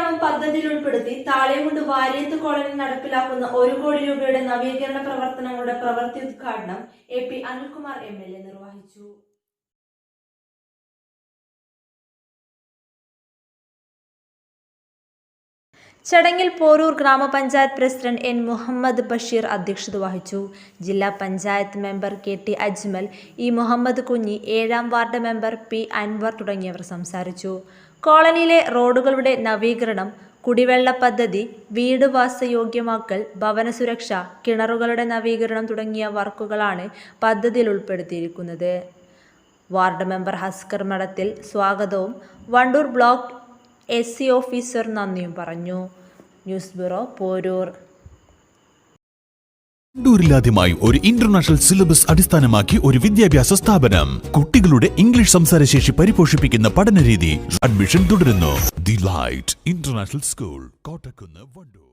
ഗ്രാമം പദ്ധതിയിൽ ഉൾപ്പെടുത്തി താളിയമുണ്ട് വാര്യത്ത് കോളനി നടപ്പിലാക്കുന്ന ഒരു കോടി രൂപയുടെ നവീകരണ പ്രവർത്തനങ്ങളുടെ പ്രവൃത്തി ഉദ്ഘാടനം A P Anilkumar M L A നിർവഹിച്ചു ചടങ്ങിൽ പോരൂർ ഗ്രാമപഞ്ചായത്ത് പ്രസിഡന്റ് എൻ മുഹമ്മദ് ബഷീർ അധ്യക്ഷത വഹിച്ചു. ജില്ലാ panchayat member K T Ajmal E Muhammad Kunhi ഏഴാം വാർഡ് മെമ്പർ പി അൻവർ തുടങ്ങിയവർ സംസാരിച്ചു. കോളനിയിലെ റോഡുകളുടെ നവീകരണം കുടിവെള്ള പദ്ധതി വീട് വാസയോഗ്യമാക്കൽ ഭവന സുരക്ഷ കിണറുകളുടെ നവീകരണം തുടങ്ങിയ വർക്കുകളാണ് പദ്ധതിയിൽ ഉൾപ്പെടുത്തിയിരിക്കുന്നത്. വാർഡ് മെമ്പർ ഹസ്കർ മഠത്തിൽ സ്വാഗതവും Wandoor block S C officer നന്ദിയും പറഞ്ഞു. News bureau Poroor. ൂരിലാദ്യമായി ഒരു ഇന്റർനാഷണൽ സിലബസ് അടിസ്ഥാനമാക്കി ഒരു വിദ്യാഭ്യാസ സ്ഥാപനം. കുട്ടികളുടെ ഇംഗ്ലീഷ് സംസാരശേഷി പരിപോഷിപ്പിക്കുന്ന പഠനരീതി അഡ്മിഷൻ തുടരുന്നു. The Light International School Kottakkunnu Wandoor.